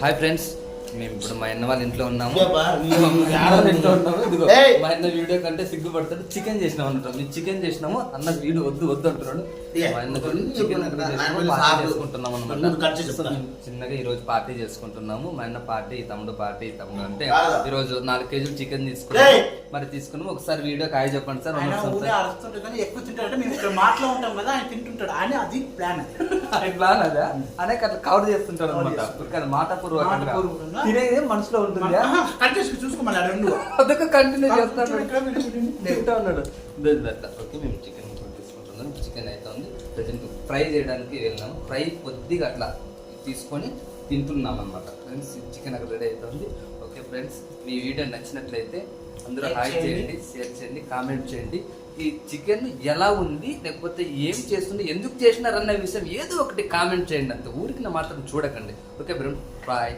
Hi friends మేము ఇప్పుడు మా అన్న వాళ్ళ ఇంట్లో ఉన్నాము. మా అన్న ఇంట్లో ఉన్నాము ఇదిగో. ఏయ్! మా అన్న వీడియో కంటే సిగ్గుపడతాడు. చికెన్ చేసినాం అంటాం మేము చికెన్ చేసినాము. అన్న వీడియో వద్దు వద్దు అంటున్నాడు. మా అన్న చికెన్ చెప్పు నాకు, చేసినాము, నాకు పార్టీ సాకు. చేసుకుంటున్నాం ముందు అనమాట. చిన్నగా ఈ రోజు పార్టీ చేసుకుంటున్నాము. మా అన్న పార్టీ తమ్ముడు పార్టీ తమ్ముడు అంటే? ఈ రోజు నాలుగు కేజీలు చికెన్ ఏయ్! తీసుకున్నాము మరి తీసుకున్నాము. ఒకసారి వీడియో కాయ చెప్పండి సార్. ఎక్కువ తింటాడు మేము ఇక్కడ మాటలో ఉంటాం కదా ఆయన తింటుంటాడు. అని అది ప్లాన్ ప్లాన్ అదా అనేక అట్లా కవర్ చేస్తుంటాడు అనమాట మాట మాట పూర్వకంగా. తినేది మనసులో ఉంటుంది చూసుకోమని రెండు. అదొక కంటిన్యూ చేస్తాడు. తింటా ఉన్నాడు. ఓకే మేము చికెన్ తీసుకుంటున్నాం. చికెన్ అయితే ఉంది. ప్రజెంట్ ఫ్రై చేయడానికి వెళ్ళినాము ఫ్రై కొద్దిగా అట్లా తీసుకొని తింటున్నాం అనమాట ఫ్రెండ్స్ చికెన్ అక్కడ రెడీ అవుతుంది. ఓకే ఫ్రెండ్స్ మీ వీడియో నచ్చినట్లయితే అందరూ హాయ్ చేయండి. చేయండి షేర్ చేయండి కామెంట్ చేయండి. ఈ చికెన్ ఎలా ఉంది లేకపోతే ఏం చేస్తుంది ఎందుకు చేసినారన్న విషయం ఏదో ఒకటి కామెంట్ చేయండి అంత. ఊరికి నా మాత్రం చూడకండి. Okay bro bye.